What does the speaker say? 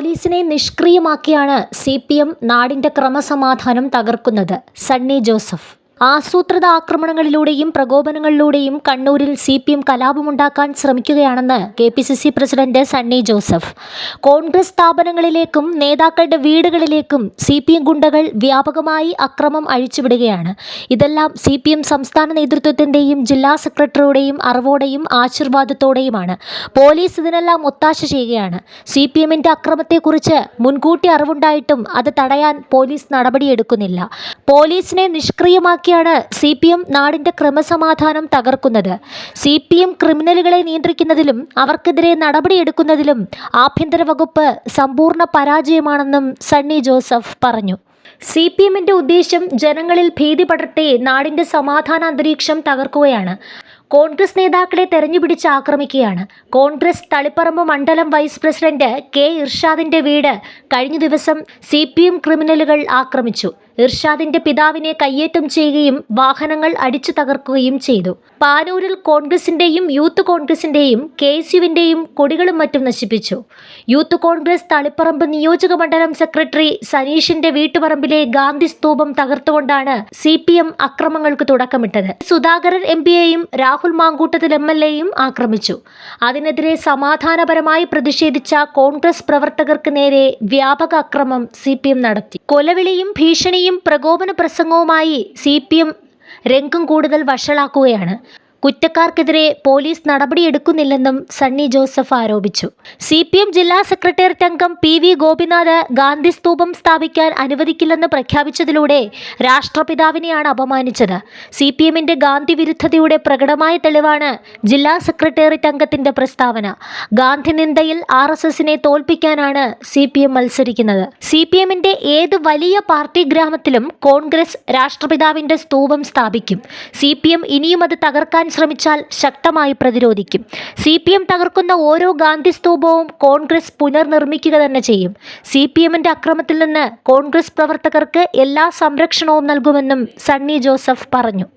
പോലീസിനെ നിഷ്ക്രിയമാക്കിയാണ് C P M നാടിന്റെ ക്രമസമാധാനം തകർക്കുന്നത്. സണ്ണി ജോസഫ്. ആസൂത്രിത ആക്രമണങ്ങളിലൂടെയും പ്രകോപനങ്ങളിലൂടെയും കണ്ണൂരിൽ സി പി എം കലാപമുണ്ടാക്കാൻ ശ്രമിക്കുകയാണെന്ന് K P C C president Sunny Joseph. Congress സ്ഥാപനങ്ങളിലേക്കും നേതാക്കളുടെ വീടുകളിലേക്കും സി പി എം ഗുണ്ടകൾ വ്യാപകമായി അക്രമം അഴിച്ചുവിടുകയാണ്. ഇതെല്ലാം സി പി എം സംസ്ഥാന നേതൃത്വത്തിന്റെയും ജില്ലാ സെക്രട്ടറിയുടെയും അറിവോടെയും ആശീർവാദത്തോടെയുമാണ്. പോലീസ് ഇതിനെല്ലാം ഒത്താശ ചെയ്യുകയാണ്. സി പി എമ്മിന്റെ അക്രമത്തെക്കുറിച്ച് മുൻകൂട്ടി അറിവുണ്ടായിട്ടും അത് തടയാൻ പോലീസ് നടപടിയെടുക്കുന്നില്ല. പോലീസിനെ നിഷ്ക്രിയമാക്കിയാണ് സി പി എം നാടിന്റെ ക്രമസമാധാനം തകർക്കുന്നത്. സി പി എം ക്രിമിനലുകളെ നിയന്ത്രിക്കുന്നതിലും അവർക്കെതിരെ നടപടിയെടുക്കുന്നതിലും ആഭ്യന്തര വകുപ്പ് സമ്പൂർണ പരാജയമാണെന്നും സണ്ണി ജോസഫ് പറഞ്ഞു. സി പി എമ്മിന്റെ ഉദ്ദേശം ജനങ്ങളിൽ ഭീതി പടർത്തി നാടിന്റെ സമാധാന അന്തരീക്ഷം തകർക്കുകയാണ്. കോൺഗ്രസ് നേതാക്കളെ തെരഞ്ഞുപിടിച്ച് ആക്രമിക്കുകയാണ്. കോൺഗ്രസ് തളിപ്പറമ്പ് മണ്ഡലം വൈസ് പ്രസിഡന്റ് കെ ഇർഷാദിന്റെ വീട് കഴിഞ്ഞ ദിവസം സി പി എം ക്രിമിനലുകൾ ആക്രമിച്ചു. ഇർഷാദിന്റെ പിതാവിനെ കയ്യേറ്റം ചെയ്യുകയും വാഹനങ്ങൾ അടിച്ചു തകർക്കുകയും ചെയ്തു. പാനൂരിൽ കോൺഗ്രസിന്റെയും യൂത്ത് കോൺഗ്രസിന്റെയും കെ എസ് യുവിന്റെയും കൊടികളും മറ്റും നശിപ്പിച്ചു. യൂത്ത് കോൺഗ്രസ് തളിപ്പറമ്പ് നിയോജക മണ്ഡലം സെക്രട്ടറി സനീഷിന്റെ വീട്ടുപറമ്പിലെ ഗാന്ധി സ്തൂപം തകർത്തുകൊണ്ടാണ് സി പി എം അക്രമങ്ങൾക്ക് തുടക്കമിട്ടത്. സുധാകരൻ എം പിയെയും രാഹുൽ മാങ്കൂട്ടത്തിൽ എം എൽ എയും ആക്രമിച്ചു. അതിനെതിരെ സമാധാനപരമായി പ്രതിഷേധിച്ച കോൺഗ്രസ് പ്രവർത്തകർക്ക് നേരെ വ്യാപക അക്രമം സി നടത്തി. കൊലവിളിയും ഭീഷണിയും പ്രകോപന പ്രസംഗവുമായി സി രംഗം കൂടുതൽ വഷളാക്കുകയാണ്. കുറ്റക്കാർക്കെതിരെ പോലീസ് നടപടിയെടുക്കുന്നില്ലെന്നും സണ്ണി ജോസഫ് ആരോപിച്ചു. സി പി എം ജില്ലാ സെക്രട്ടേറിയറ്റ് അംഗം പി വി ഗോപിനാഥ് ഗാന്ധി സ്തൂപം സ്ഥാപിക്കാൻ അനുവദിക്കില്ലെന്ന് പ്രഖ്യാപിച്ചതിലൂടെ രാഷ്ട്രപിതാവിനെയാണ് അപമാനിച്ചത്. സി പി എമ്മിന്റെ ഗാന്ധി വിരുദ്ധതയുടെ പ്രകടമായ തെളിവാണ് ജില്ലാ സെക്രട്ടേറിയറ്റ് അംഗത്തിന്റെ പ്രസ്താവന. ഗാന്ധി നിന്ദയിൽ ആർ എസ് എസിനെ തോൽപ്പിക്കാനാണ് സി പി എം മത്സരിക്കുന്നത്. സി പി എമ്മിന്റെ ഏത് വലിയ പാർട്ടി ഗ്രാമത്തിലും കോൺഗ്രസ് രാഷ്ട്രപിതാവിന്റെ സ്തൂപം സ്ഥാപിക്കും. സി പി എം ഇനിയും അത് തകർക്കാൻ ശ്രമിച്ചാൽ ശക്തമായി പ്രതിരോധിക്കും. സി പി എം തകർക്കുന്ന ഓരോ ഗാന്ധി സ്തൂപവും കോൺഗ്രസ് പുനർനിർമ്മിക്കുക തന്നെ ചെയ്യും. സി പി എമ്മിന്റെ അക്രമത്തിൽ നിന്ന് കോൺഗ്രസ് പ്രവർത്തകർക്ക് എല്ലാ സംരക്ഷണവും നൽകുമെന്നും സണ്ണി ജോസഫ് പറഞ്ഞു.